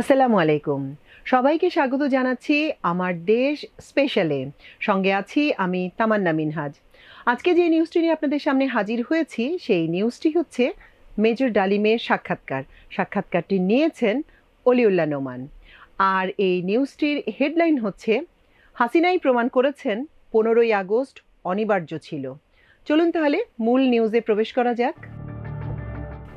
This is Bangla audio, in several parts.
আসসালামু আলাইকুম। সবাইকে স্বাগত জানাচ্ছি আমার দেশ স্পেশালে। সঙ্গে আছি আমি তামান্না মিনহাজ। আজকে যে নিউজটি নিয়ে আপনাদের সামনে হাজির হয়েছি, সেই নিউজটি হচ্ছে মেজর ডালিমের সাক্ষাৎকার। সাক্ষাৎকারটি নিয়েছেন অলিউল্লাহ নোমান। আর এই নিউজটির হেডলাইন হচ্ছে, হাসিনাই প্রমাণ করেছেন পনেরোই আগস্ট অনিবার্য ছিল। চলুন তাহলে মূল নিউজে প্রবেশ করা যাক।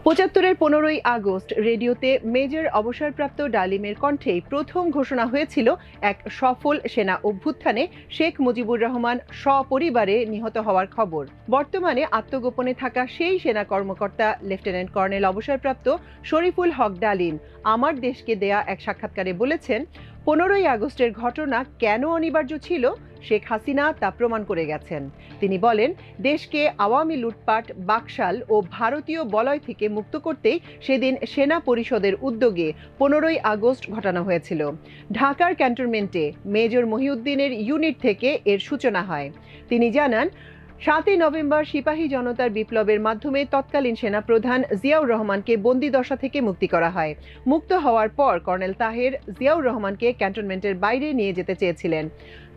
পঁচাত্তরের পনেরোই আগস্ট রেডিওতে মেজর অবসরপ্রাপ্ত ডালিমের কণ্ঠেই প্রথম ঘোষণা হয়েছিল এক সফল সেনা অভ্যুত্থানে শেখ মুজিবুর রহমান সপরিবারে নিহত হওয়ার খবর। বর্তমানে আত্মগোপনে থাকা সেই সেনা কর্মকর্তা লেফটেন্যান্ট কর্নেল অবসরপ্রাপ্ত শরীফুল হক ডালিম, আমার দেশকে দেয়া এক সাক্ষাৎকারে বলেছেন পনেরোই আগস্টের ঘটনা কেন অনিবার্য ছিল, শেখ হাসিনা তা প্রমাণ করে গেছেন। তিনি বলেন, দেশকে আওয়ামী লুটপাট, বাকশাল ও ভারতীয় বলয় থেকে মুক্ত করতেই সেদিন সেনা পরিষদের উদ্যোগে পনেরোই আগস্ট ঘটানো হয়েছিল। ঢাকার ক্যান্টনমেন্টে মেজর মহিউদ্দিনের ইউনিট থেকে এর সূচনা হয়। তিনি জানান সাতই নভেম্বর সিপাহী জনতার বিপ্লবের মাধ্যমে তৎকালীন সেনাপ্রধান জিয়াউর রহমানকে বন্দি দশা থেকে মুক্তি করা হয়। মুক্ত হওয়ার পর কর্নেল তাহের জিয়াউর রহমানকে ক্যান্টনমেন্টের বাইরে নিয়ে যেতে চেয়েছিলেন।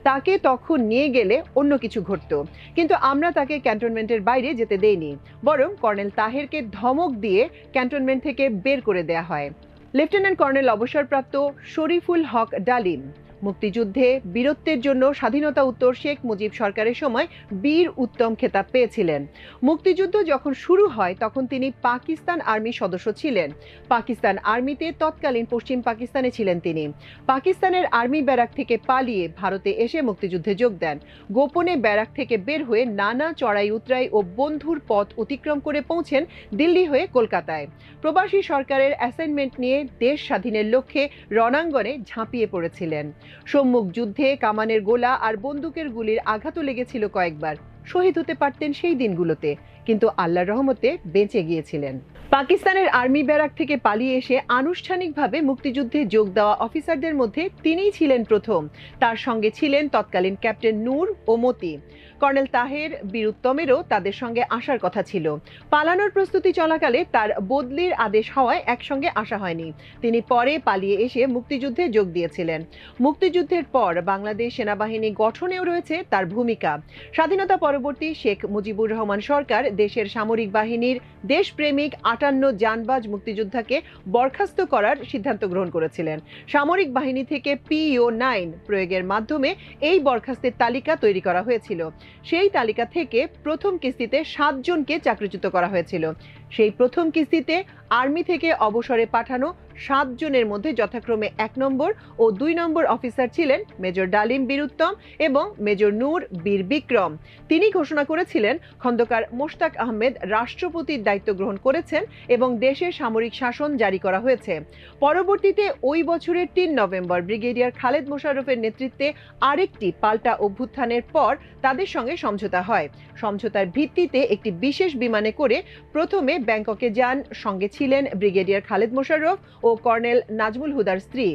তাকে তখন নিয়ে গেলে অন্য কিছু ঘটত। কিন্তু আমরা তাকে ক্যান্টনমেন্টের বাইরে যেতে দেইনি। বরং কর্নেল তাহেরকে ধমক দিয়ে ক্যান্টনমেন্ট থেকে বের করে দেয়া হয়। লেফটেন্যান্ট কর্নেল অবসরপ্রাপ্ত শরীফুল হক ডালিম মুক্তিযুদ্ধে বীরত্বের জন্য স্বাধীনতা উত্তর শেখ মুজিব সরকারের সময় বীর উত্তম খেতাব পেয়েছিলেন। মুক্তিযুদ্ধ যখন শুরু হয়, তখন তিনি পাকিস্তান আর্মির সদস্য ছিলেন। পাকিস্তান আর্মিতে তৎকালীন পশ্চিম পাকিস্তানে ছিলেন তিনি। পাকিস্তানের আর্মি ব্যারাক থেকে পালিয়ে ভারতে এসে মুক্তিযুদ্ধে যোগ দেন। গোপনে ব্যারাক থেকে বের হয়ে নানা চড়াই উতরাই ও বন্ধুর পথ অতিক্রম করে পৌঁছেন দিল্লি হয়ে কলকাতায়। প্রবাসী সরকারের অ্যাসাইনমেন্ট নিয়ে দেশ স্বাধীনের লক্ষ্যে রণাঙ্গনে ঝাঁপিয়ে পড়েছিলেন। সম্মুখ যুদ্ধে কামানের গোলা আর বন্দুকের গুলির আঘাতও লেগেছিল কয়েকবার। শহীদ হতে পারতেন সেই দিনগুলোতে, কিন্তু আল্লাহর রহমতে বেঁচে গিয়েছিলেন। পাকিস্তানের আর্মি ব্যারাক থেকে পালিয়ে এসে আনুষ্ঠানিকভাবে মুক্তিযুদ্ধে যোগ দেওয়া অফিসারদের মধ্যে তিনিই ছিলেন প্রথম। তার সঙ্গে ছিলেন তৎকালীন ক্যাপ্টেন নূর ও মতি। কর্নেল তাহের, বীরুত্তমেরও তাদের সঙ্গে আসার কথা ছিল। পালানোর প্রস্তুতি চলাকালে তার বদলির আদেশ হওয়ায় একসঙ্গে আসা হয়নি। তিনি পরে পালিয়ে এসে মুক্তিযুদ্ধে যোগ দিয়েছিলেন। মুক্তিযুদ্ধের পর বাংলাদেশ সেনাবাহিনী গঠনেও রয়েছে তার ভূমিকা। স্বাধীনতা পরবর্তী শেখ মুজিবুর রহমান সরকার দেশের সামরিক বাহিনীর দেশপ্রেমিক আটান্ন জানবাজ মুক্তিযোদ্ধাকে বরখাস্ত করার সিদ্ধান্ত গ্রহণ করেছিলেন। সামরিক বাহিনী থেকে পিও নাইন প্রয়োগের মাধ্যমে এই বরখাস্তের তালিকা তৈরি করা হয়েছিল। সেই তালিকা থেকে প্রথম কিস্তিতে সাতজনকে চাকরিচ্যুত করা হয়েছিল। সেই প্রথম কিস্তিতে আর্মি থেকে অবসরে পাঠানো সাতজনের মধ্যে যথাক্রমে এক নম্বর ও দুই নম্বর অফিসার ছিলেন মেজর ডালিম বীরুত্তম এবং মেজর নূর বীর বিক্রম। তিনি ঘোষণা করেছিলেন, খন্দকার মোশতাক আহমেদ রাষ্ট্রপতির দায়িত্ব গ্রহণ করেছেন এবং দেশের সামরিক শাসন জারি করা হয়েছে। পরবর্তীতে ওই বছরের তিন নভেম্বর ব্রিগেডিয়ার খালেদ মোশাররফের নেতৃত্বে আরেকটি পাল্টা অভ্যুত্থানের পর তাদের সঙ্গে সমঝোতা হয়। সমঝোতার ভিত্তিতে একটি বিশেষ বিমানে করে প্রথমে ব্যাংককে যান, সঙ্গে ছিলেন ব্রিগেডিয়ার খালেদ মোশাররফ ও কর্নেল নাজমুল হুদার স্ত্রী।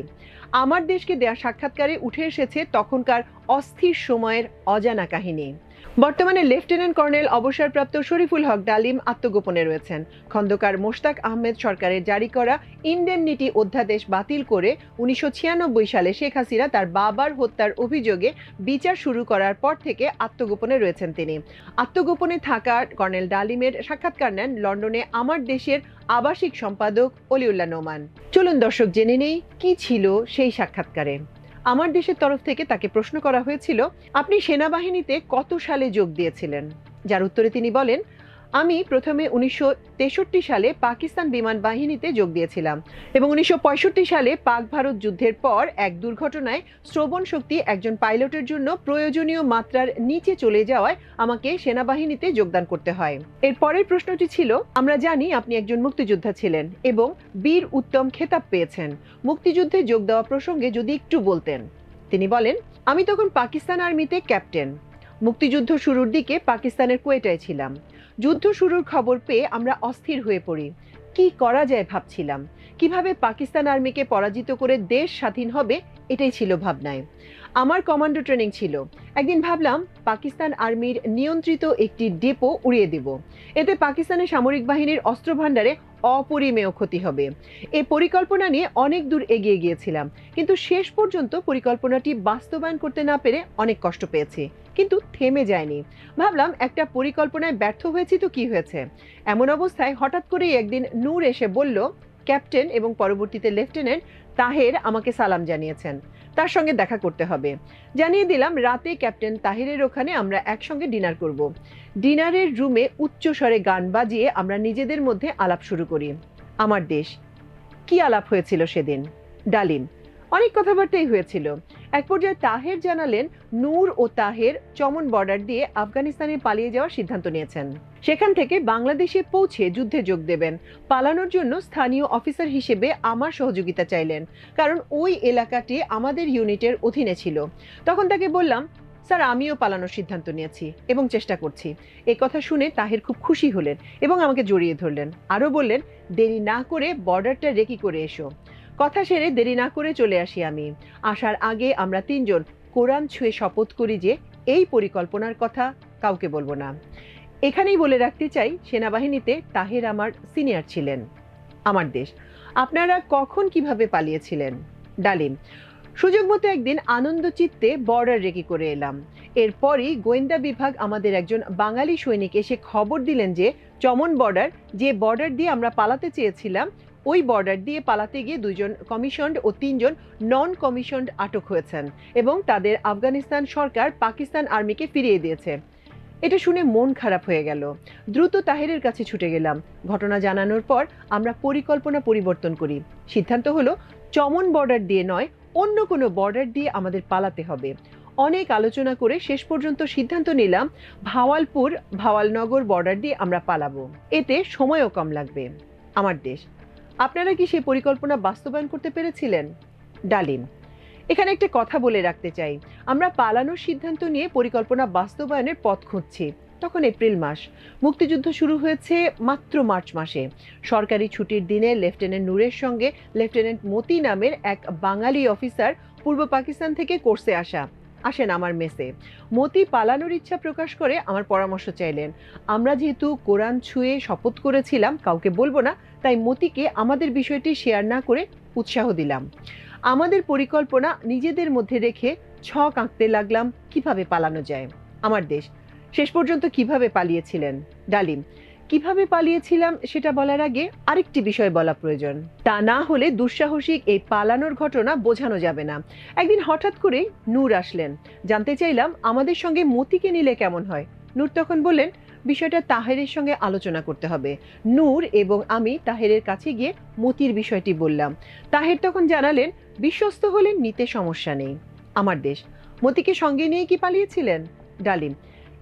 আমার দেশকে দেয়া সাক্ষাৎকারে উঠে এসেছে তখনকার অস্থির সময়ের অজানা কাহিনী। বর্তমানে লেফটেন্যান্ট কর্নেল অবসরপ্রাপ্ত শরীফুল হক ডালিম আত্মগোপনে রয়েছেন। খন্দকার মোশতাক আহমেদ সরকারের জারি করা ইন্ডেমনিটি অধ্যাদেশ বাতিল করে উনিশশো ছিয়ানব্বই সালে শেখ হাসিনা তার বাবার হত্যার অভিযোগে বিচার শুরু করার পর থেকে আত্মগোপনে রয়েছেন তিনি। আত্মগোপনে থাকা কর্নেল ডালিমের সাক্ষাৎকার নেন লন্ডনে আমার দেশের আবাসিক সম্পাদক অলিউল্লাহ নোমান। চলুন দর্শক জেনে নেই, কি ছিল সেই সাক্ষাৎকারে? আমার দেশের তরফ থেকে তাকে প্রশ্ন করা হয়েছিল, আপনি সেনাবাহিনীতে কত সালে যোগ দিয়েছিলেন? যার উত্তরে তিনি বলেন আমি প্রথমে উনিশশো তেষট্টি সালে পাকিস্তান বিমান বাহিনীতে যোগ দিয়েছিলাম এবং উনিশশো পঁয়ষট্টি সালে পাক ভারত যুদ্ধের পর এক দুর্ঘটনায় শ্রবণ শক্তি একজন পাইলটের জন্য প্রয়োজনীয় মাত্রার নিচে চলে যাওয়ায় আমাকে সেনাবাহিনীতে যোগদান করতে হয়। এর পরের প্রশ্নটি ছিল, আমরা জানি আপনি একজন মুক্তিযোদ্ধা ছিলেন এবং বীর উত্তম খেতাব পেয়েছেন। মুক্তিযুদ্ধে যোগ দেওয়া প্রসঙ্গে যদি একটু বলতেন। তিনি বলেন, আমি তখন পাকিস্তান আর্মিতে ক্যাপ্টেন। মুক্তিযুদ্ধ শুরুর দিকে পাকিস্তানের কোয়েটায় ছিলাম। যুদ্ধ শুরুর খবর পেয়ে আমরা অস্থির হয়ে পড়ি। কি করা যায় ভাবছিলাম। কীভাবে পাকিস্তান আর্মিকে পরাজিত করে দেশ স্বাধীন হবে, এটাই ছিল ভাবনায়। আমার কমান্ডো ট্রেনিং ছিল। একদিন ভাবলাম, পাকিস্তান আর্মির নিয়ন্ত্রিত একটি ডেপো উড়িয়ে দেব। এতে পাকিস্তানের সামরিক বাহিনীর অস্ত্র ভাণ্ডারে অপরিমেয় ক্ষতি হবে। এই পরিকল্পনা নিয়ে অনেক দূর এগিয়ে গিয়েছিলাম। কিন্তু শেষ পর্যন্ত পরিকল্পনাটি বাস্তবায়ন করতে না পেরে অনেক কষ্ট পেয়েছি। কিন্তু থেমে যায়নি। ভাবলাম, একটা পরিকল্পনায় ব্যর্থ হয়েছি তো কি হয়েছে? এমন অবস্থায় হঠাৎ করেই একদিন নূর এসে বলল, ক্যাপ্টেন এবং পরবর্তীতে লেফটেন্যান্ট তাহের আমাকে সালাম জানিয়েছেন। তার সঙ্গে দেখা করতে হবে। জানিয়ে দিলাম, রাতে ক্যাপ্টেন তাহিরের ওখানে আমরা একসঙ্গে ডিনার করব। ডিনারের রুমে উচ্চ স্বরে গান বাজিয়ে আমরা নিজেদের মধ্যে আলাপ শুরু করি। আমার দেশ, কি আলাপ হয়েছিল সেদিন? ডালিম, অনেক কথাবার্তাই হয়েছিল। এক পর্যায়ে তাহের জানালেন, নূর ও তাহের চমন বর্ডার দিয়ে আফগানিস্তানে পালিয়ে যাওয়ার সিদ্ধান্ত নিয়েছেন। সেখান থেকে বাংলাদেশে পৌঁছে যুদ্ধে যোগ দেবেন। পালানোর জন্য স্থানীয় অফিসার হিসেবে আমার সহযোগিতা চাইলেন, কারণ ওই এলাকাটি আমাদের ইউনিটের অধীনে ছিল। তখন তাকে বললাম, স্যার, আমিও পালানোর সিদ্ধান্ত নিয়েছি এবং চেষ্টা করছি। এ কথা শুনে তাহের খুব খুশি হলেন এবং আমাকে জড়িয়ে ধরলেন। আরও বললেন, দেরি না করে বর্ডারটা রেকি করে এসো। কথা সেরে দেরি না করে চলে আসি আমি। আসার আগে আমরা তিনজন কোরআন ছুঁয়ে শপথ করি যে এই পরিকল্পনার কথা কাউকে বলব না। এখানেই বলে রাখতে চাই, সেনাবাহিনীতে তাহের আমার সিনিয়র ছিলেন, আমার দেশ। আপনারা কখন কীভাবে পালিয়েছিলেন? ডালিম, সুযোগ মতো একদিন আনন্দ চিত্তে বর্ডার রেকি করে এলাম। এরপরই গোয়েন্দা বিভাগ আমাদের একজন বাঙালি সৈনিক এসে খবর দিলেন যে চমন বর্ডার যে বর্ডার দিয়ে আমরা পালাতে চেয়েছিলাম ওই বর্ডার দিয়ে পালাতে গিয়ে দুইজন কমিশনড ও তিনজন নন কমিশনড আটক হয়েছেন এবং তাদের আফগানিস্তান সরকার পাকিস্তান আর্মিকে ফিরিয়ে দিয়েছে। এটা শুনে মন খারাপ হয়ে গেল। দ্রুত তাহেরের কাছে ছুটে গেলাম। ঘটনা জানানোর পর আমরা পরিকল্পনা পরিবর্তন করি। সিদ্ধান্ত হলো, চমন বর্ডার দিয়ে নয়, অন্য কোনো বর্ডার দিয়ে আমাদের পালাতে হবে। অনেক আলোচনা করে শেষ পর্যন্ত সিদ্ধান্ত নিলাম ভাওয়ালপুর ভাওয়ালনগর বর্ডার দিয়ে আমরা পালাবো। এতে সময়ও কম লাগবে। আমার দেশ। আপনারা কি সেই পরিকল্পনা বাস্তবায়ন করতে পেরেছিলেন? ডালিম, এখানে একটা কথা বলে রাখতে চাই। আমরা পালানোর সিদ্ধান্ত নিয়ে পরিকল্পনা বাস্তবায়নের পথ খুঁজছি। তখন এপ্রিল মাস। মুক্তিযুদ্ধ শুরু হয়েছে মাত্র মার্চ মাসে। সরকারি ছুটির দিনে লেফটেন্যান্ট নূরের সঙ্গে লেফটেন্যান্ট মতি নামের এক বাঙালি অফিসার পূর্ব পাকিস্তান থেকে কোর্সে আসা। আসেন আমার মেসে। মতি পালানোর ইচ্ছা প্রকাশ করে আমার পরামর্শ চাইলেন। আমরা যেহেতু কোরআন ছুঁয়ে শপথ করেছিলাম, কাউকে বলব না তাই মতিকে আমাদের বিষয়টি শেয়ার না করে উৎসাহ দিলাম। আমাদের পরিকল্পনা নিজেদের মধ্যে রেখে ছক আঁকতে লাগলাম কীভাবে পালানো যায়। আমার দেশ, শেষ পর্যন্ত কীভাবে পালিয়েছিলেন? ডালিম, কীভাবে পালিয়েছিলাম সেটা বলার আগে আরেকটি বিষয় বলা প্রয়োজন। তা না হলে দুঃসাহসিক এই পালানোর ঘটনা বোঝানো যাবে না। একদিন হঠাৎ করে নূর আসলেন। জানতে চাইলাম আমাদের সঙ্গে মতিকে নিলে কেমন হয়? নূর তখন বললেন বিষয়টা তাহেরের সঙ্গে আলোচনা করতে হবে। নূর এবং আমি তাহেরের কাছে গিয়ে মতির বিষয়টি বললাম। তাহের তখন জানালেন, বিশ্বস্ত হলেন নিতে সমস্যা নেই। আমার দেশ। মতিকে সঙ্গে নিয়ে কি পালিয়েছিলেন? ডালিম,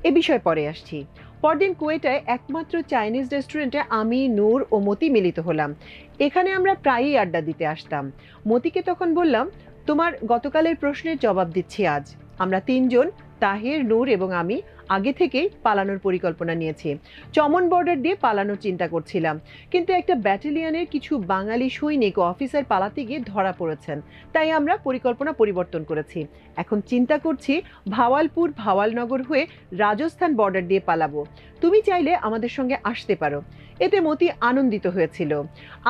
এ বিষয় পরে আসছি। পরদিন কুয়েটায় একমাত্র চাইনিজ রেস্টুরেন্টে আমি, নূর ও মতি মিলিত হলাম। এখানে আমরা প্রায়ই আড্ডা দিতে আসতাম। মতিকে তখন বললাম, তোমার গতকালের প্রশ্নের জবাব দিচ্ছি আজ। আমরা তিনজন তাহের, নূর এবং আমি আগে থেকেই পালানোর পরিকল্পনা নিয়েছি। চমন বর্ডার দিয়ে পালানোর চিন্তা করছিলাম। কিন্তু একটা ব্যাটালিয়নের কিছু বাঙালি সৈনিক ও অফিসার পালাতে গিয়ে ধরা পড়েছেন। তাই আমরা পরিকল্পনা পরিবর্তন করেছি। এখন চিন্তা করছি ভাওয়ালপুর ভাওয়ালনগর হয়ে রাজস্থান বর্ডার দিয়ে পালাবো। তুমি চাইলে আমাদের সঙ্গে আসতে পারো। এতে মতি আনন্দিত হয়েছিল।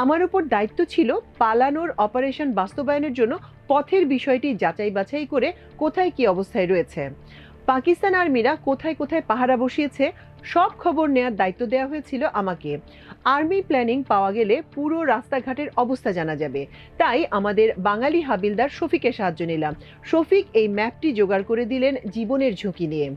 আমার উপর দায়িত্ব ছিল পালানোর অপারেশন বাস্তবায়নের জন্য পথের বিষয়টি যাচাই বাছাই করে কোথায় কি অবস্থায় রয়েছে। পাকিস্তান আর্মিরা কোথায় কোথায় পাহারা বসিয়েছে সব খবর নেয়ার দায়িত্ব দেওয়া হয়েছিল আমাকে। আর্মি প্ল্যানিং পাওয়া গেলে পুরো রাস্তাঘাটের অবস্থা জানা যাবে। তাই আমাদের বাঙালি হাবিলদার শফিকের সাহায্য নিলাম। শফিক এই ম্যাপটি জোগাড় করে দিলেন জীবনের ঝুঁকি নিয়ে।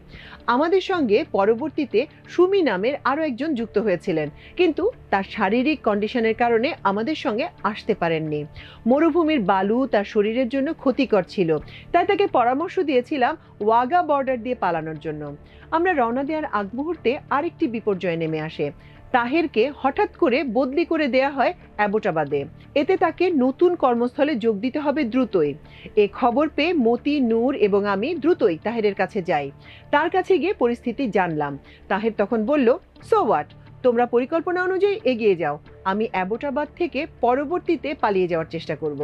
আমাদের সঙ্গে পরবর্তীতে সুমি নামের আরও একজন যুক্ত হয়েছিলেন। কিন্তু তার শারীরিক কন্ডিশনের কারণে আমাদের সঙ্গে আসতে পারেননি। মরুভূমির বালু তার শরীরের জন্য ক্ষতিকর ছিল। তাই তাকে পরামর্শ দিয়েছিলাম ওয়াগা বর্ডার দিয়ে পালানোর জন্য। আমরা রওনা দেওয়ার আগ মুহূর্তে আরেকটি বিপর্যয় নেমে আসে। তাহেরকে হঠাৎ করে বদলি করে দেয়া হয় অ্যাবোটাবাদে। এতে তাকে নতুন কর্মস্থলে যোগ দিতে হবে দ্রুতই। এ খবর পেয়ে মতি, নূর এবং আমি দ্রুতই তাহেরের কাছে যাই। তার কাছে গিয়ে পরিস্থিতি জানলাম। তাহের তখন বলল সো হোয়াট তোমরা পরিকল্পনা অনুযায়ী এগিয়ে যাও। আমি অ্যাবোটাবাদ থেকে পরবর্তীতে পালিয়ে যাওয়ার চেষ্টা করব।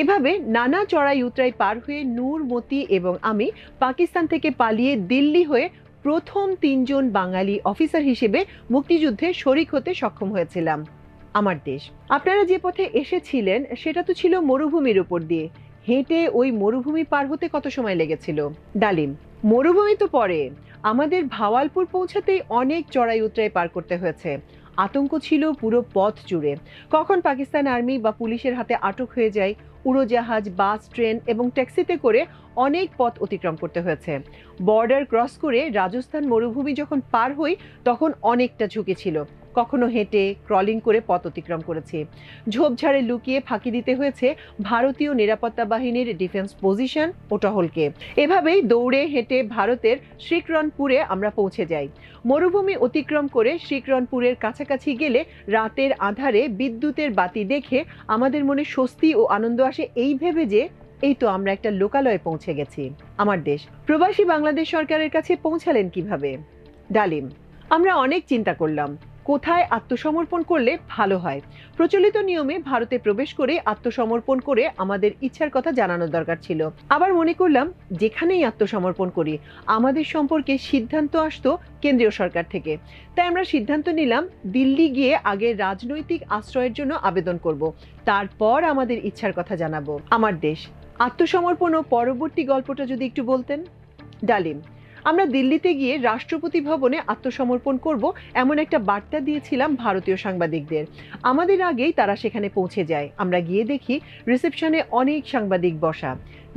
এভাবে নানা চড়াই উতরাই পার হয়ে নূর, মতি এবং আমি পাকিস্তান থেকে পালিয়ে দিল্লি হয়ে প্রথম তিনজন বাঙালি অফিসার হিসেবে মুক্তিযুদ্ধে শরিক হতে সক্ষম হয়েছিলাম। আমার দেশ। আপনারা যে পথে এসেছিলেন, সেটা তো ছিল মরুভূমির উপর দিয়ে। হেঁটে ওই মরুভূমি পার হতে কত সময় লেগেছিল? ডালিম, মরুভূমি তো পরে। আমাদের ভাওয়ালপুর পৌঁছাতেই অনেক চড়াই উতরাই পার করতে হয়েছে। আতঙ্ক ছিল পুরো পথ জুড়ে। কখন পাকিস্তান আর্মি বা পুলিশের হাতে আটক হয়ে যায় উড়োজাহাজ, বাস, ট্রেন এবং ট্যাক্সিতে করে অনেক পথ অতিক্রম করতে হয়েছে। বর্ডার ক্রস করে রাজস্থান মরুভূমি যখন পার হই, তখন অনেকটা ঝুঁকি ছিল। কখনো হেঁটে ক্রলিং করে পথ অতিক্রম করেছে। ঝোপঝাড়ে লুকিয়ে ফাঁকি দিতে হয়েছে ভারতীয় নিরাপত্তা বাহিনীর ডিফেন্স পজিশন ও টহলকে এভাবেই দৌড়ে হেঁটে ভারতের শ্রীকরণপুরে আমরা পৌঁছে যাই। মরুভূমি অতিক্রম করে শ্রীকরণপুরের কাছাকাছি গেলে রাতের আধারে বিদ্যুতের বাতি দেখে আমাদের মনে স্বস্তি ও আনন্দ আসে এই ভেবে যে, এই তো আমরা একটা লোকালয়ে পৌঁছে গেছি। আমার দেশ, প্রবাসী বাংলাদেশ সরকারের কাছে পৌঁছালেন কীভাবে? ডালিম, আমরা অনেক চিন্তা করলাম। কোথায় আত্মসমর্পণ করলে ভালো হয়? প্রচলিত নিয়মে ভারতে প্রবেশ করে আত্মসমর্পণ করে আমাদের ইচ্ছার কথা জানানোর দরকার ছিল। আবার মনে করলাম, যেখানেই আত্মসমর্পণ করি, আমাদের সম্পর্কে সিদ্ধান্ত আসতো কেন্দ্রীয় সরকার থেকে। তাই আমরা সিদ্ধান্ত নিলাম, দিল্লি গিয়ে আগে রাজনৈতিক আশ্রয়ের জন্য আবেদন করব। তারপর আমাদের ইচ্ছার কথা জানাব। আমার দেশ। আত্মসমর্পণ ও পরবর্তী গল্পটা যদি একটু বলতেন। ডালিম। আমরা দিল্লিতে গিয়ে রাষ্ট্রপতি ভবনে আত্মসমর্পণ করব এমন একটা বার্তা দিয়েছিলাম ভারতীয় সাংবাদিকদের। আমাদের আগেই তারা সেখানে পৌঁছে যায়। আমরা গিয়ে দেখি রিসেপশনে অনেক সাংবাদিক বসা।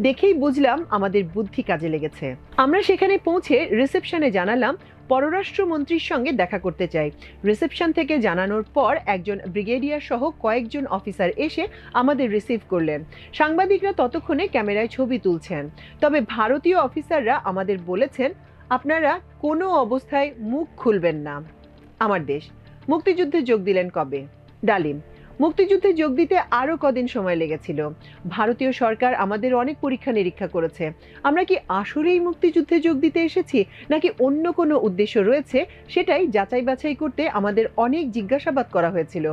দেখেই বুঝলাম আমাদের বুদ্ধি কাজে লেগেছে। আমরা সেখানে পৌঁছে রিসেপশনে জানালাম পররাষ্ট্রমন্ত্রীর সঙ্গে দেখা করতে চাই। রিসেপশন থেকে জানানোর পর একজন ব্রিগেডিয়ার সহ কয়েকজন অফিসার এসে আমাদের রিসিভ করলেন। সাংবাদিকরা ততক্ষণে ক্যামেরায় ছবি তুলছেন। তবে ভারতীয় অফিসাররা আমাদের বলেছেন, আপনারা কোনো অবস্থায় মুখ খুলবেন না। আমার দেশ। মুক্তিযুদ্ধে যোগ দিলেন কবে? ডালিম। মুক্তিযুদ্ধে যোগ দিতে আরও কদিন সময় লেগেছিল। ভারতীয় সরকার আমাদের অনেক পরীক্ষা নিরীক্ষা করেছে। আমরা কি আসলেই মুক্তিযুদ্ধে যোগ দিতে এসেছি, নাকি অন্য কোনো উদ্দেশ্য রয়েছে? সেটাই যাচাই বাছাই করতে আমাদের অনেক জিজ্ঞাসাবাদ করা হয়েছিল।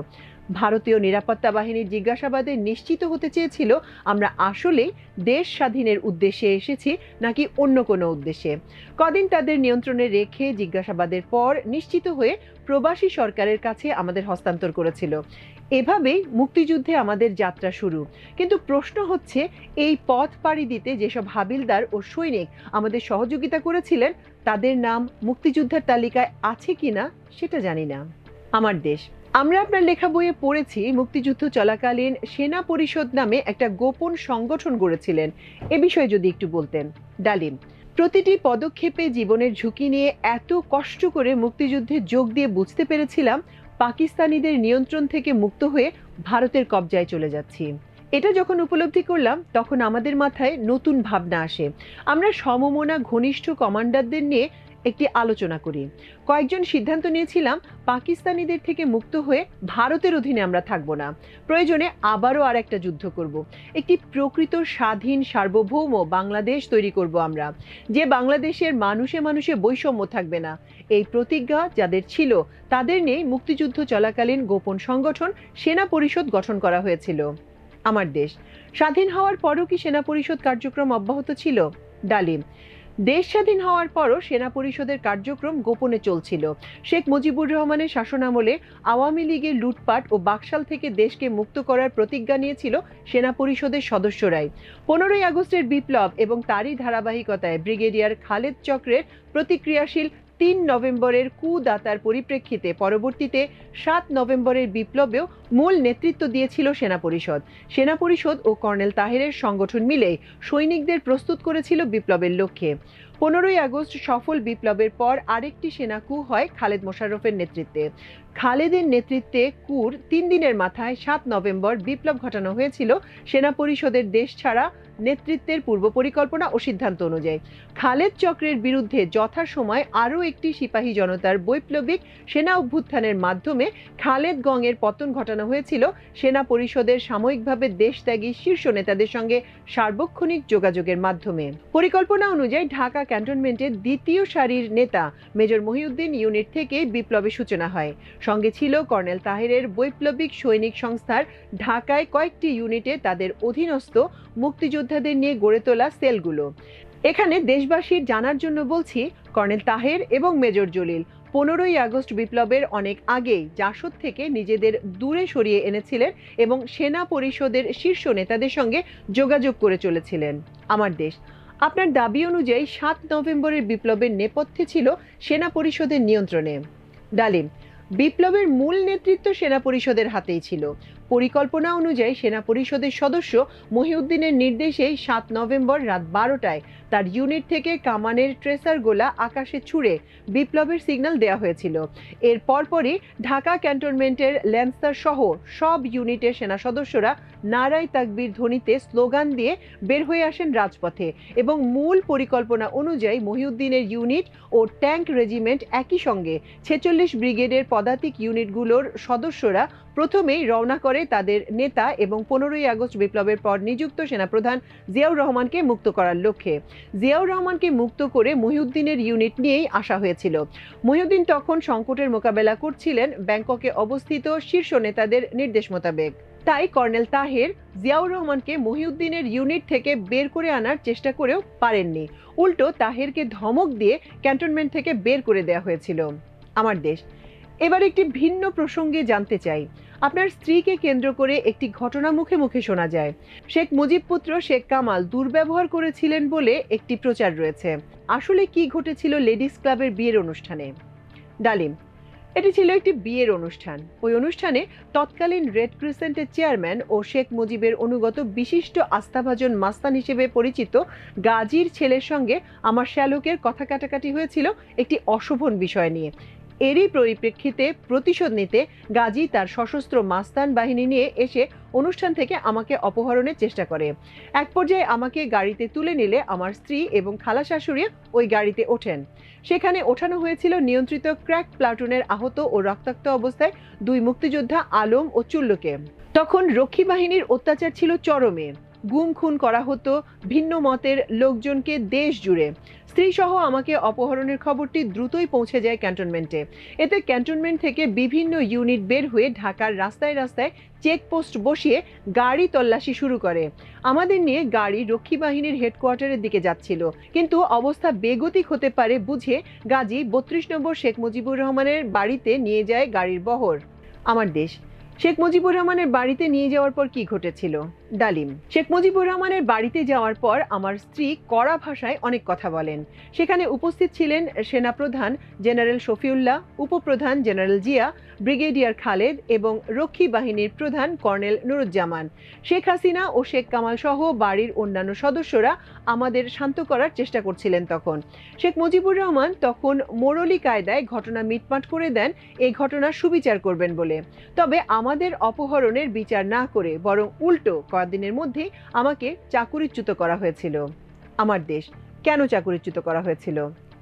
ভারতীয় নিরাপত্তা বাহিনীর জিজ্ঞাসাবাদে নিশ্চিত হতে চেয়েছিল, আমরা আসলেই দেশ স্বাধীনের উদ্দেশ্যে এসেছি নাকি অন্য কোনো উদ্দেশ্যে। কদিন তাদের নিয়ন্ত্রণে রেখে জিজ্ঞাসাবাদের পর নিশ্চিত হয়ে প্রবাসী সরকারের কাছে আমাদের হস্তান্তর করেছিল। এভাবেই মুক্তিযুদ্ধে আমাদের যাত্রা শুরু। কিন্তু প্রশ্ন হচ্ছে, এই পথ পাড়ি দিতে যেসব হাবিলদার ও সৈনিক আমাদের সহযোগিতা করেছিলেন, তাদের নাম মুক্তিযুদ্ধের তালিকায় আছে কিনা সেটা জানি না। আমার দেশ। আমরা আপনার লেখা বইয়ে পড়েছি, মুক্তিযুদ্ধ চলাকালীন সেনা পরিষদ নামে একটা গোপন সংগঠন গড়েছিলেন। এ বিষয়ে যদি একটু বলতেন। ডালিম, প্রতিটি পদক্ষেপে জীবনের ঝুঁকি নিয়ে এত কষ্ট করে মুক্তিযুদ্ধে যোগ দিয়ে বুঝতে পেরেছিলাম পাকিস্তানিদের নিয়ন্ত্রণ থেকে মুক্ত হয়ে ভারতের কবজায় চলে যাচ্ছি। এটা যখন উপলব্ধি করলাম, তখন আমাদের মাথায় নতুন ভাবনা আসে। আমরা সমমনা, ঘনিষ্ঠ কমান্ডারদের নিয়ে একটি আলোচনা করি। কয়েকজন সিদ্ধান্ত নিয়েছিলাম, পাকিস্তানিদের থেকে মুক্ত হয়ে ভারতের অধীনে আমরা থাকব না। প্রয়োজনে আবারও আর একটা যুদ্ধ করব। একটি প্রকৃত স্বাধীন, সার্বভৌম বাংলাদেশ তৈরি করব আমরা, যে বাংলাদেশের মানুষে মানুষে বৈষম্য থাকবে না। এই প্রতিজ্ঞা যাদের ছিল, তাদের নিয়ে মুক্তিযুদ্ধ চলাকালীন গোপন সংগঠন, সেনা পরিষদ গঠন করা হয়েছিল। আমার দেশ, স্বাধীন হওয়ার পরও কি সেনা পরিষদ কার্যক্রম অব্যাহত ছিল? ডালিম দেশ স্বাধীন হওয়ার পরও সেনা পরিষদের কার্যক্রম গোপনে চলছিল। শেখ মুজিবুর রহমানের শাসনামলে আওয়ামী লীগের লুটপাট ও বাকশাল থেকে দেশকে মুক্ত করার প্রতিজ্ঞা নিয়েছিল সেনা পরিষদের সদস্যরাই। পনেরোই আগস্টের বিপ্লব এবং তারই ধারাবাহিকতায় ব্রিগেডিয়ার খালেদ চক্রের প্রতিক্রিয়াশীল তিন নভেম্বরের কুদাতার পরিপ্রেক্ষিতে পরবর্তীতে সাত নভেম্বরের বিপ্লবেও মূল নেতৃত্ব দিয়েছিল সেনা পরিষদ। সেনা পরিষদ ও কর্নেল তাহেরের সংগঠন মিলে সৈনিকদের প্রস্তুত করেছিল বিপ্লবের লক্ষ্যে। পনেরোই আগস্ট সফল বিপ্লবের পর আরেকটি সেনা কু হয় খালেদ মোশাররফের নেতৃত্বে। খালেদের নেতৃত্বে কুর তিন দিনের মাথায় সাত নভেম্বর বিপ্লব ঘটানো হয়েছিল সেনা পরিষদের দেশ ছাড়া নেতৃত্বের পূর্ব পরিকল্পনা ও সিদ্ধান্ত অনুযায়ী। খালেদ চক্রের বিরুদ্ধে যথাসময় আরও একটি সিপাহী জনতার বৈপ্লবিক সেনা অভ্যুত্থানের মাধ্যমে খালেদ গংয়ের পতন ঘটানো হয়েছিল, সেনা পরিষদের সাময়িকভাবে দেশত্যাগী শীর্ষ নেতাদের সঙ্গে সার্বক্ষণিক যোগাযোগের মাধ্যমে। পরিকল্পনা অনুযায়ী ঢাকা ক্যান্টনমেন্টের দ্বিতীয় সারির নেতা মেজর মহিউদ্দিন ইউনিট থেকে বিপ্লবের সূচনা হয়। সঙ্গে ছিল কর্নেল তাহেরের বৈপ্লবিক সৈনিক সংস্থার ঢাকায় কয়েকটি ইউনিটে তাদের অধীনস্থ মুক্তিযোদ্ধাদের নিয়ে গড়ে তোলা সেলগুলো। এখানে দেশবাসীর জানার জন্য বলছি, কর্নেল তাহের এবং মেজর জলিল পনেরোই আগস্ট বিপ্লবের অনেক আগেই জাসদ থেকে নিজেদের দূরে সরিয়ে এনেছিলেন এবং সেনা পরিষদের শীর্ষ নেতাদের সঙ্গে যোগাযোগ করে চলেছিলেন। আমার দেশ, আপনার দাবি অনুযায়ী সাত নভেম্বরের বিপ্লবের নেপথ্যে ছিল সেনা পরিষদের নিয়ন্ত্রণে। ডালিম, বিপ্লবের মূল নেতৃত্ব সেনা পরিষদের হাতেই ছিল। পরিকল্পনা অনুযায়ী সেনা পরিষদের সদস্য মহিউদ্দিনের নির্দেশে সাত নভেম্বর রাত বারোটায় তার ইউনিট থেকে কামানের ট্রেসার গোলা আকাশে ছুড়ে বিপ্লবের সিগন্যাল দেওয়া হয়েছিল। এর পরপরই ঢাকা ক্যান্টনমেন্টের ল্যান্সার সহ সব ইউনিটের সেনা সদস্যরা নারায় তাকবীর ধ্বনিতে স্লোগান দিয়ে বের হয়ে আসেন রাজপথে এবং মূল পরিকল্পনা অনুযায়ী মহিউদ্দিনের ইউনিট ও ট্যাঙ্ক রেজিমেন্ট একই সঙ্গে ছেচল্লিশ ব্রিগেডের পদাতিক ইউনিটগুলোর সদস্যরা প্রথমেই রওনা করে তাদের নেতা এবং পনেরোই আগস্ট বিপ্লবের পর নিযুক্ত সেনাপ্রধান জিয়াউর রহমানকে মুক্ত করার লক্ষ্যে। জিয়াউর রহমানকে মুক্ত করে মহিউদ্দিনের ইউনিট নিয়েই আসা হয়েছিল। মহিউদ্দিন তখন সংকটের মোকাবেলা করছিলেন ব্যাংককে অবস্থিত শীর্ষ নেতাদের নির্দেশ মোতাবেক। তাই কর্নেল তাহের জিয়াউর রহমানকে মহিউদ্দিনের ইউনিট থেকে বের করে আনার চেষ্টা করেও পারেননি। উল্টো তাহেরকে ধমক দিয়ে ক্যান্টনমেন্ট থেকে বের করে দেওয়া হয়েছিল। আমার দেশ, এবার একটি ভিন্ন প্রসঙ্গে জানতে চাই। আপনার স্ত্রীকে কেন্দ্র করে একটি ঘটনা মুখে মুখে শোনা যায়। শেখ মুজিব পুত্র শেখ কামাল দুর্ব্যবহার করেছিলেন বলে একটি প্রচার রয়েছে। আসলে কি ঘটেছিল লেডিস ক্লাবের বিয়ের অনুষ্ঠানে? ডালিম, এটি ছিল একটি বিয়ের অনুষ্ঠান। ওই অনুষ্ঠানে তৎকালীন রেড ক্রিসেন্টের চেয়ারম্যান ও শেখ মুজিবের অনুগত বিশিষ্ট আস্থাভাজন মাস্তান হিসেবে পরিচিত গাজীর ছেলের সঙ্গে আমার শ্যালকের কথা কাটাকাটি হয়েছিল একটি অশোভন বিষয় নিয়ে। এরই পরিপ্রেক্ষিতে প্রতিশোধ নিতে গাজী তার সশস্ত্র মাস্তান বাহিনী নিয়ে এসে অনুষ্ঠান থেকে আমাকে অপহরণের চেষ্টা করে। এক পর্যায়ে আমাকে গাড়িতে তুলে নিলে আমার স্ত্রী এবং খালা শাশুড়ি ওই গাড়িতে ওঠেন। সেখানে ওঠানো হয়েছিল নিয়ন্ত্রিত ক্র্যাক প্লাটুনের আহত ও রক্তাক্ত অবস্থায় দুই মুক্তিযোদ্ধা আলম ও চুল্লুকে। তখন রক্ষী বাহিনীর অত্যাচার ছিল চরমে। গুম খুন করা হতো ভিন্ন মতের লোকজনকে দেশ জুড়ে। স্ত্রী সহ আমাকে অপহরণের খবরটি দ্রুতই পৌঁছে যায় ক্যান্টনমেন্টে। এতে ক্যান্টনমেন্ট থেকে বিভিন্ন ইউনিট বের হয়ে ঢাকার রাস্তায় রাস্তায় চেকপোস্ট বসিয়ে গাড়ি তল্লাশি শুরু করে। আমাদের নিয়ে গাড়ি রক্ষী বাহিনীর হেডকোয়ার্টারের দিকে যাচ্ছিল। কিন্তু অবস্থা বেগতিক হতে পারে বুঝে গাজী বত্রিশ নম্বর শেখ মুজিবুর রহমানের বাড়িতে নিয়ে যায় গাড়ির বহর। আমার দেশ শেখ মুজিবুর রহমানের বাড়িতে নিয়ে যাওয়ার পর কি ঘটেছিল? ডালিম, শেখ মুজিবুর রহমানের বাড়িতে যাওয়ার পর আমার স্ত্রী কড়া ভাষায় অনেক কথা বলেন। সেখানে উপস্থিত ছিলেন সেনাপ্রধান জেনারেল শফিউল্লাহ, উপপ্রধান জেনারেল জিয়া, ব্রিগেডিয়ার খালেদ এবং রক্ষী বাহিনীর প্রধান কর্নেল নুরুজ্জামান। শেখ হাসিনা ও শেখ কামাল সহ বাড়ির অন্যান্য সদস্যরা আমাদের শান্ত করার চেষ্টা করছিলেন তখন। শেখ মুজিবুর রহমান তখন মোরলি কায়দায় ঘটনা মিটমাট করে দেন, এই ঘটনার সুবিচার করবেন বলে। তবে আমাদের অপহরণের বিচার না করে, বরং উল্টো কয়েকদিনের মধ্যে আমাকে চাকুরিচ্যুত করা হয়েছিল। আমার দেশ কেন চাকুরিচ্যুত করা হয়েছিল?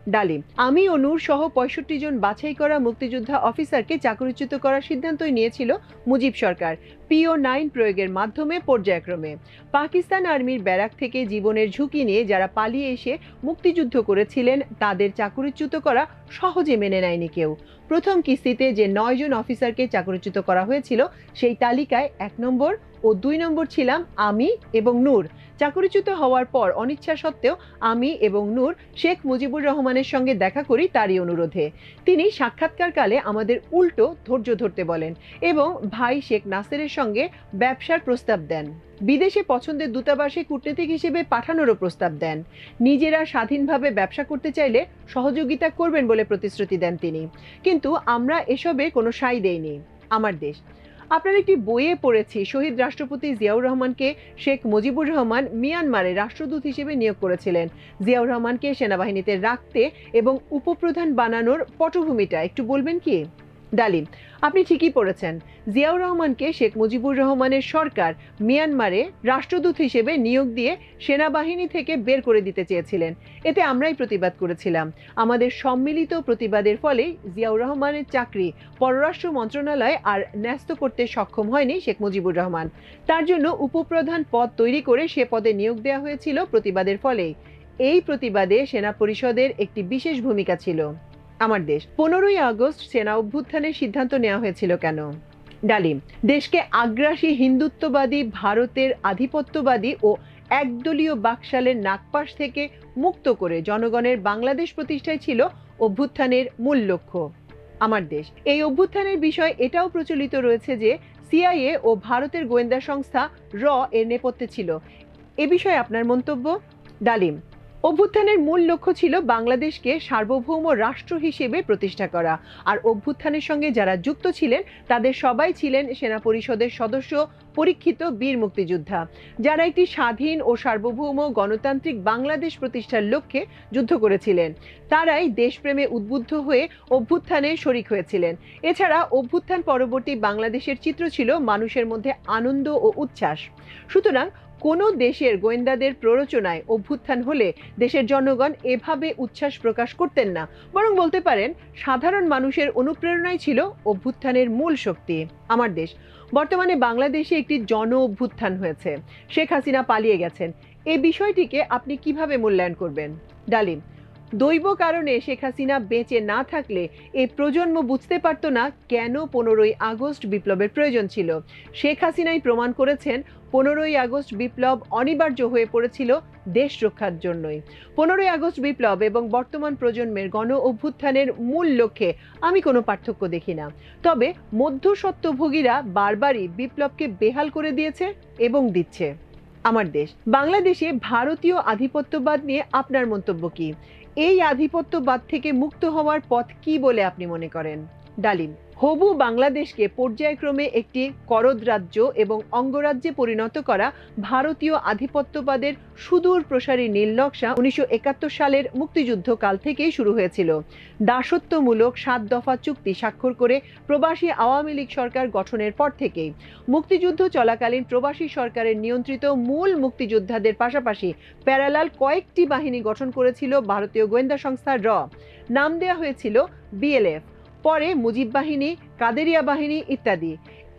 ডালিম। আমি ও নূর সহ পঁয়ষট্টি জন বাছাই করা মুক্তিযোদ্ধা অফিসারকে চাকরিচ্যুত করার সিদ্ধান্তই নিয়েছিল মুজিব সরকার, পিও নাইন প্রয়োগের মাধ্যমে পর্যায়ক্রমে। পাকিস্তান আর্মির ব্যারাক থেকে জীবনের ঝুঁকি নিয়ে যারা পালিয়ে এসে মুক্তিযুদ্ধ করেছিলেন, তাদের চাকরিচ্যুত করা সহজে মেনে নেয়নি কেউ। প্রথম কিস্তিতে যে নয় জন অফিসারকে চাকরিচ্যুত করা হয়েছিল, সেই তালিকায় এক নম্বর ও দুই নম্বর ছিলাম আমি এবং নূর। চাকরিচ্যুত হওয়ার পর অনিচ্ছা সত্ত্বেও আমি এবং নূর শেখ মুজিবুর রহমানের সঙ্গে দেখা করি তারই অনুরোধে। তিনি সাক্ষাৎকারকালে আমাদের উল্টো ধৈর্য ধরতে বলেন এবং ভাই শেখ নাসেরের সঙ্গে ব্যবসার প্রস্তাব দেন। বিদেশে পছন্দের দূতাবাসে কূটনীতিক হিসেবে পাঠানোরও প্রস্তাব দেন। নিজেরা স্বাধীনভাবে ব্যবসা করতে চাইলে সহযোগিতা করবেন বলে প্রতিশ্রুতি দেন তিনি। কিন্তু আমরা এসবে কোনো সাই দেইনি। আমার দেশ। আপনার একটি বইয়ে পড়েছি, শহীদ রাষ্ট্রপতি জিয়াউর রহমানকে শেখ মুজিবুর রহমান মিয়ানমারে রাষ্ট্রদূত হিসেবে নিয়োগ করেছিলেন। জিয়াউর রহমানকে সেনাবাহিনীতে রাখতে এবং উপপ্রধান বানানোর পটভূমিটা একটু বলবেন কি? ডালিম, আপনি ঠিকই পড়েছেন। জিয়াউর রহমানকে শেখ মুজিবুর রহমানের সরকার মিয়ানমারে রাষ্ট্রদূত হিসেবে নিয়োগ দিয়ে সেনাবাহিনী থেকে বের করে দিতে চেয়েছিলেন। এতে আমরাই প্রতিবাদ করেছিলাম। আমাদের সম্মিলিত প্রতিবাদের ফলে জিয়াউর রহমানের চাকরি পররাষ্ট্র মন্ত্রণালয় আর ন্যস্ত করতে সক্ষম হয়নি শেখ মুজিবুর রহমান। তার জন্য উপপ্রধান পদ তৈরি করে সে পদে নিয়োগ দেওয়া হয়েছিল প্রতিবাদের ফলেই। এই প্রতিবাদে সেনা পরিষদের একটি বিশেষ ভূমিকা ছিল। আমার দেশ। পনেরোই আগস্ট সেনা অভ্যুত্থানের সিদ্ধান্ত নেওয়া হয়েছিল কেন? ডালিম, দেশকে আগ্রাসী হিন্দুত্ববাদী, ভারতের আধিপত্যবাদী ও একদলীয় বাকশালের নাগপাশ থেকে মুক্ত করে জনগণের বাংলাদেশ প্রতিষ্ঠায় ছিল অভ্যুত্থানের মূল লক্ষ্য। আমার দেশ। এই অভ্যুত্থানের বিষয় এটাও প্রচলিত রয়েছে যে সিআইএ ও ভারতের গোয়েন্দা সংস্থা র এর নেপথ্যে ছিল। এ বিষয়ে আপনার মন্তব্য? ডালিম অভ্যুত্থানের মূল লক্ষ্য ছিল বাংলাদেশকে সার্বভৌম রাষ্ট্র হিসেবে প্রতিষ্ঠা করা। আর অভ্যুত্থানের সঙ্গে যারা যুক্ত ছিলেন, তাদের সবাই ছিলেন সেনা পরিষদের সদস্য, পরীক্ষিত বীর মুক্তিযোদ্ধা। যারা একটি স্বাধীন ও সার্বভৌম গণতান্ত্রিক বাংলাদেশ প্রতিষ্ঠার লক্ষ্যে যুদ্ধ করেছিলেন, তারাই দেশপ্রেমে উদ্বুদ্ধ হয়ে অভ্যুত্থানে শরিক হয়েছিলেন। এছাড়া অভ্যুত্থান পরবর্তী বাংলাদেশের চিত্র ছিল মানুষের মধ্যে আনন্দ ও উচ্ছ্বাস। সুতরাং কোনো দেশের গোয়েন্দাদের প্ররোচনায় অভ্যুত্থান হলে দেশের জনগণ এভাবে উচ্ছ্বাস প্রকাশ করতেন না, বরং বলতে পারেন সাধারণ মানুষের অনুপ্রেরণাই ছিল অভ্যুত্থানের মূল শক্তি আমার দেশ। বর্তমানে বাংলাদেশে একটি জন অভ্যুত্থান হয়েছে। শেখ হাসিনা পালিয়ে গেছেন। এই বিষয়টিকে আপনি কীভাবে মূল্যায়ন করবেন? ডালিম, দৈব কারণে শেখ হাসিনা বেঁচে না থাকলে এই প্রজন্ম বুঝতে পারতো না কেন পনেরোই আগস্ট বিপ্লবের প্রয়োজন ছিল। শেখ হাসিনাই প্রমাণ করেছেন পনেরোই আগস্ট বিপ্লব অনিবার্য হয়ে পড়েছিল দেশ রক্ষার জন্যই। পনেরোই আগস্ট বিপ্লব এবং বর্তমান প্রজন্মের গণ অভ্যুত্থানের মূল লক্ষ্যে আমি কোনো পার্থক্য দেখি না। তবে মধ্যস্বত্বভোগীরা বারবারই বিপ্লবকে বেহাল করে দিয়েছে এবং দিচ্ছে। আমার দেশ, বাংলাদেশে ভারতীয় আধিপত্যবাদ নিয়ে আপনার মন্তব্য কি? এই আধিপত্যবাদ থেকে মুক্ত হওয়ার পথ কি বলে আপনি মনে করেন? ডালিম হবু বাংলাদেশকে পর্যায়ক্রমে একটি করদ রাজ্য এবং অঙ্গরাজ্যে পরিণত করা ভারতীয় আধিপত্যবাদের সুদূর প্রসারী নীলনকশা উনিশশো একাত্তর সালের মুক্তিযুদ্ধকাল থেকেই শুরু হয়েছিল। দাসত্বমূলক সাত দফা চুক্তি স্বাক্ষর করে প্রবাসী আওয়ামী লীগ সরকার গঠনের পর থেকেই। মুক্তিযুদ্ধ চলাকালীন প্রবাসী সরকারের নিয়ন্ত্রিত মূল মুক্তিযোদ্ধাদের পাশাপাশি প্যারালাল কয়েকটি বাহিনী গঠন করেছিল ভারতীয় গোয়েন্দা সংস্থা র। নাম দেওয়া হয়েছিল বিএলএফ। পরে মুজিব বাহিনী, কাদেরিয়া বাহিনী ইত্যাদি।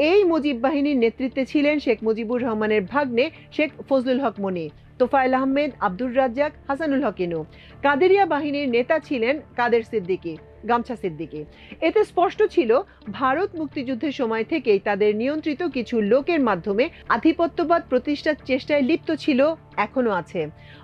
এই মুজিব বাহিনীর নেতৃত্বে ছিলেন শেখ মুজিবুর রহমানের ভাগ্নে শেখ ফজলুল হক মনি, তোফায়েল আহমেদ, আব্দুর রাজ্জাক, হাসানুল হকিনু কাদেরিয়া বাহিনীর নেতা ছিলেন কাদের সিদ্দিকী, গামছা সিদ্দিকী। এতে স্পষ্ট ছিল, ভারত মুক্তিযুদ্ধের সময় থেকেই তাদের নিয়ন্ত্রিত কিছু লোকের মাধ্যমে আধিপত্যবাদ প্রতিষ্ঠার চেষ্টায় লিপ্ত ছিল এখনও আছে।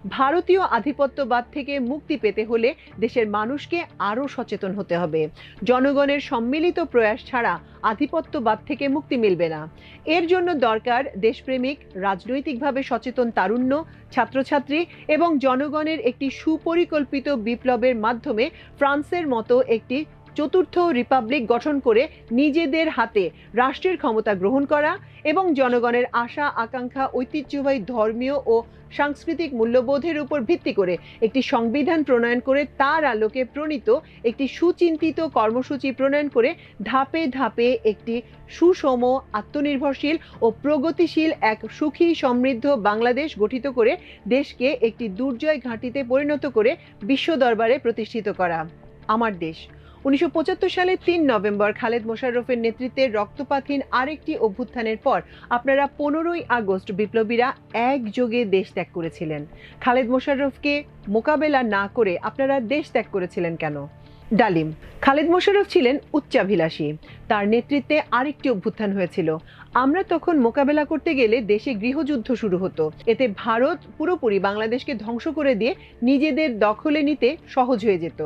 ভারতীয় আধিপত্যবাদ থেকে মুক্তি পেতে হলে দেশের মানুষকে আরও সচেতন হতে হবে। জনগণের সম্মিলিত প্রয়াস ছাড়া আধিপত্যবাদ থেকে মুক্তি মিলবে না। এর জন্য দরকার দেশপ্রেমিক, রাজনৈতিকভাবে সচেতন তারুণ্য, ছাত্রছাত্রী এবং জনগণের একটি সুপরিকল্পিত বিপ্লবের মাধ্যমে ফ্রান্সের মতো একটি চতুর্থ রিপাবলিক গঠন করে নিজেদের হাতে রাষ্ট্রের ক্ষমতা গ্রহণ করা এবং জনগণের আশা, আকাঙ্ক্ষা, ঐতিহ্যবাহী ধর্মীয় ও সাংস্কৃতিক মূল্যবোধের উপর ভিত্তি করে একটি সংবিধান প্রণয়ন করে তার আলোকে প্রণীত একটি সুচিন্তিত কর্মসূচি প্রণয়ন করে ধাপে ধাপে একটি সুষম, আত্মনির্ভরশীল ও প্রগতিশীল এক সুখী, সমৃদ্ধ বাংলাদেশ গঠিত করে দেশকে একটি দুর্জয় ঘাঁটিতে পরিণত করে বিশ্ব দরবারে প্রতিষ্ঠিত করা। আমার দেশ। উনিশশো পঁচাত্তর সালে তিন নভেম্বর খালেদ মোশাররফের নেতৃত্বে রক্তপাতহীন আরেকটি অভ্যুত্থানের পর আপনারা পনেরোই আগস্ট বিপ্লবীরা একযোগে দেশ ত্যাগ করেছিলেন। খালেদ মোশাররফকে মোকাবেলা না করে আপনারা দেশ ত্যাগ করেছিলেন কেন? ডালিম, খালেদ মোশাররফ ছিলেন উচ্চাভিলাষী। তার নেতৃত্বে আরেকটি অভ্যুত্থান হয়েছিল। আমরা তখন মোকাবেলা করতে গেলে দেশে গৃহযুদ্ধ শুরু হতো। এতে ভারত পুরোপুরি বাংলাদেশকে ধ্বংস করে দিয়ে নিজেদের দখলে নিতে সহজ হয়ে যেত।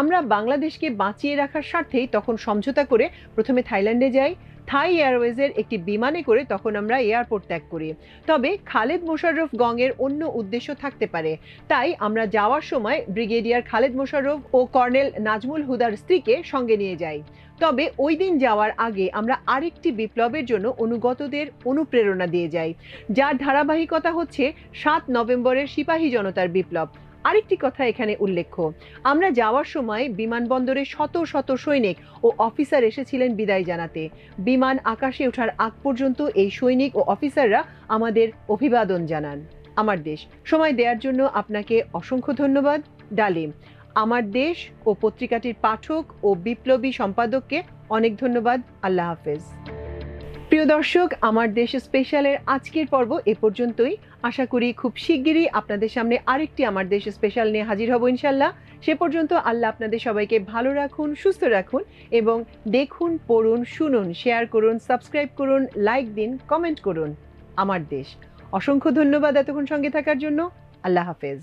আমরা বাংলাদেশকে বাঁচিয়ে রাখার স্বার্থেই তখন সমঝোতা করে প্রথমে থাইল্যান্ডে যাই। থাই এয়ারওয়েজের একটি বিমানে করে তখন আমরা এয়ারপোর্ট ত্যাগ করি। তবে খালেদ মোশাররফ গংয়ের অন্য উদ্দেশ্য থাকতে পারে। তাই আমরা যাওয়ার সময় ব্রিগেডিয়ার খালেদ মোশাররফ ও কর্নেল নাজমুল হুদার স্ত্রীকে সঙ্গে নিয়ে যাই। তবে ওই দিন যাওয়ার আগে আমরা আরেকটি বিপ্লবের জন্য অনুগতদের অনুপ্রেরণা দিয়ে যাই। যার ধারাবাহিকতা হচ্ছে সাত নভেম্বরের সিপাহী জনতার বিপ্লব। আরেকটি কথা এখানে উল্লেখ্য। আমরা যাওয়ার সময় বিমানবন্দরে শত শত সৈনিক ও অফিসার এসেছিলেন বিদায় জানাতে। বিমান আকাশে ওঠার আগ পর্যন্ত এই সৈনিক ও অফিসাররা আমাদের অভিবাদন জানান। আমার দেশ, সময় দেওয়ার জন্য আপনাকে অসংখ্য ধন্যবাদ। ডালিম, আমার দেশ ও পত্রিকাটির পাঠক ও বিপ্লবী সম্পাদককে অনেক ধন্যবাদ। আল্লাহ হাফেজ। প্রিয় দর্শক, আমার দেশ স্পেশালের আজকের পর্ব এ পর্যন্তই। আশা করি খুব শিগগিরই আপনাদের সামনে আরেকটি আমার দেশ স্পেশাল নিয়ে হাজির হব ইনশাল্লাহ সে পর্যন্ত আল্লাহ আপনাদের সবাইকে ভালো রাখুন, সুস্থ রাখুন এবং দেখুন, পড়ুন, শুনুন শেয়ার করুন সাবস্ক্রাইব করুন লাইক দিন কমেন্ট করুন। আমার দেশ। অসংখ্য ধন্যবাদ এতক্ষণ সঙ্গে থাকার জন্য। আল্লাহ হাফেজ।